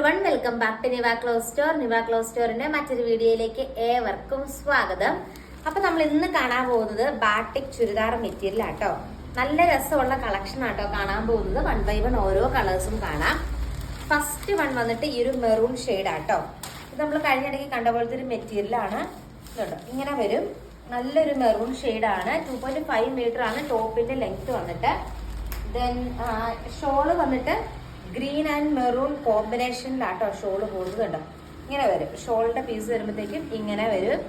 Everyone welcome back to Niva clothes store Niva clothes സ്റ്റോറിന്റെ മറ്റൊരു വീഡിയോയിലേക്ക് ഏവർക്കും സ്വാഗതം. അപ്പൊ നമ്മൾ ഇന്ന് കാണാൻ പോകുന്നത് ബാട്ടിക് ചുരിദാർ മെറ്റീരിയൽ ആട്ടോ. നല്ല രസമുള്ള കളക്ഷൻ ആട്ടോ കാണാൻ പോകുന്നത്. വൺ ബൈ വൺ ഓരോ കളേഴ്സും കാണാം. ഫസ്റ്റ് വൺ വന്നിട്ട് ഈ ഒരു മെറൂൺ ഷെയ്ഡ് ആട്ടോ. ഇത് നമ്മൾ കഴിഞ്ഞിടയ്ക്ക് കണ്ട പോലത്തെ ഒരു മെറ്റീരിയലാണ് ഇങ്ങനെ വരും. നല്ലൊരു മെറൂൺ ആണ്. ടു പോയിന്റ് ഫൈവ് മീറ്റർ ആണ്. ടോപ്പിന്റെ ലെങ്ത് വന്നിട്ട്. ദെൻ ഷോൾ വന്നിട്ട് ഗ്രീൻ ആൻഡ് മെറൂൺ കോമ്പിനേഷനിലാട്ടോ ഷോൾ പോകുന്നത് കണ്ടോ? ഇങ്ങനെ വരും. ഷോളിന്റെ പീസ് വരുമ്പോഴത്തേക്കും ഇങ്ങനെ വരും.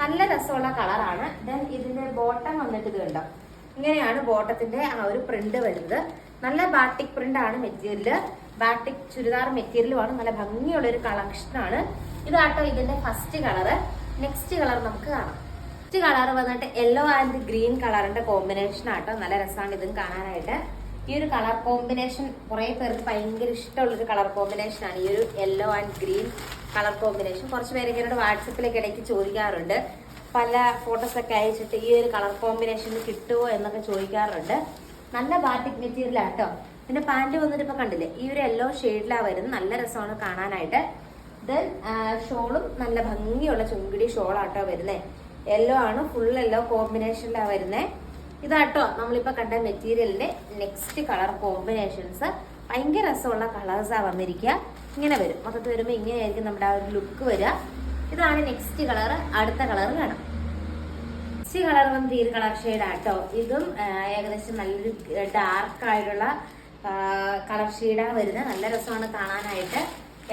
നല്ല രസമുള്ള കളറാണ് ദെൻ ഇതിന്റെ ബോട്ടം വന്നിട്ട് കണ്ടോ? ഇങ്ങനെയാണ് ബോട്ടത്തിന്റെ ആ ഒരു പ്രിന്റ് വരുന്നത്. നല്ല ബാട്ടിക് പ്രിന്റ് ആണ് മെറ്റീരിയൽ ബാട്ടിക് ചുരിദാർ മെറ്റീരിയലുമാണ് നല്ല ഭംഗിയുള്ള ഒരു കളക്ഷൻ ആണ്. ഇതാട്ടോ ഇതിന്റെ ഫസ്റ്റ് കളറ് നെക്സ്റ്റ് കളർ നമുക്ക് കാണാം. ഫസ്റ്റ് കളർ വന്നിട്ട് യെല്ലോ ആൻഡ് ഗ്രീൻ കളറിന്റെ കോമ്പിനേഷൻ ആട്ടോ. നല്ല രസമാണ് ഇതും കാണാനായിട്ട്. ഈ ഒരു കളർ കോമ്പിനേഷൻ കുറെ പേർക്ക് ഭയങ്കര ഇഷ്ടമുള്ളൊരു കളർ കോമ്പിനേഷൻ ആണ്. ഈ ഒരു yellow and green colour combination കുറച്ച് പേരൊക്കെ എന്നോട് വാട്സപ്പിലൊക്കെ ഇടയ്ക്ക് ചോദിക്കാറുണ്ട്. പല ഫോട്ടോസൊക്കെ അയച്ചിട്ട് ഈ ഒരു കളർ കോമ്പിനേഷൻ കിട്ടുമോ എന്നൊക്കെ ചോദിക്കാറുണ്ട്. നല്ല ബാറ്റിക് മെറ്റീരിയൽ ആട്ടോ പിന്നെ പാന്റ് വന്നിട്ട് ഇപ്പൊ കണ്ടില്ലേ ഈ ഒരു യെല്ലോ ഷെയ്ഡിലാണ് വരുന്നത്. നല്ല രസമാണ് കാണാനായിട്ട്. ദെൻ ഷോളും നല്ല ഭംഗിയുള്ള ചുങ്കിടി ഷോളാട്ടോ വരുന്നത് യെല്ലോ ആണ് ഫുൾ യെല്ലോ കോമ്പിനേഷനിലാണ് വരുന്നത് ഇതാട്ടോ നമ്മളിപ്പോ കണ്ട മെറ്റീരിയലിന്റെ നെക്സ്റ്റ് കളർ കോമ്പിനേഷൻസ് ഭയങ്കര രസമുള്ള കളേഴ്സാ വന്നിരിക്കുക ഇങ്ങനെ വരും. മൊത്തത്തിൽ വരുമ്പോൾ ഇങ്ങനെയായിരിക്കും നമ്മുടെ ആ ഒരു ലുക്ക് വരിക. ഇതാണ് നെക്സ്റ്റ് കളർ അടുത്ത കളർ കാണാം. നെക്സ്റ്റ് കളർ വന്ന് ഈ കളർ ഷെയ്ഡ് ആട്ടോ. ഇതും ഏകദേശം നല്ലൊരു ഡാർക്ക് ആയിട്ടുള്ള കളർ ഷെയ്ഡാണ് വരുന്നത്. നല്ല രസമാണ് കാണാനായിട്ട്.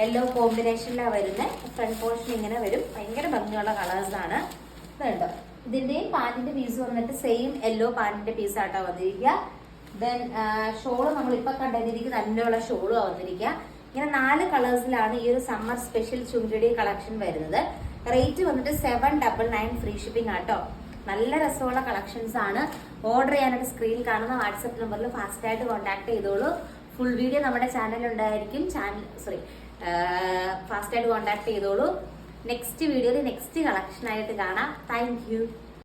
യെല്ലോ കോമ്പിനേഷനിലാണ് വരുന്നത് ഫ്രണ്ട് പോർഷൻ ഇങ്ങനെ വരും. ഭയങ്കര ഭംഗിയുള്ള കളേഴ്സാണ് ഇതിന്റെയും പാന്റിന്റെ പീസ് വന്നിട്ട് സെയിം യെല്ലോ പാന്റിന്റെ പീസ് ആട്ടോ വന്നിരിക്കുക ദെൻ ഷോൾ നമ്മൾ ഇപ്പൊ കണ്ടെത്തിയിരിക്കുന്ന നല്ലുള്ള ഷോളും വന്നിരിക്കുക ഇങ്ങനെ നാല് കളേഴ്സിലാണ് ഈ ഒരു സമ്മർ സ്പെഷ്യൽ ചുങ്കിടി കളക്ഷൻ വരുന്നത്. റേറ്റ് വന്നിട്ട് seven double nine free shipping ആട്ടോ. നല്ല രസമുള്ള കളക്ഷൻസ് ആണ്. ഓർഡർ ചെയ്യാനായിട്ട് സ്ക്രീനിൽ കാണുന്ന വാട്സപ്പ് നമ്പറിൽ ഫാസ്റ്റായിട്ട് കോൺടാക്ട് ചെയ്തോളൂ. ഫുൾ വീഡിയോ നമ്മുടെ ചാനലിൽ ഉണ്ടായിരിക്കും. ചാനൽ സോറി ഫാസ്റ്റായിട്ട് കോൺടാക്ട് ചെയ്തോളൂ. നെക്സ്റ്റ് വീഡിയോയിൽ നെക്സ്റ്റ് കളക്ഷനായിട്ട് കാണാം. താങ്ക്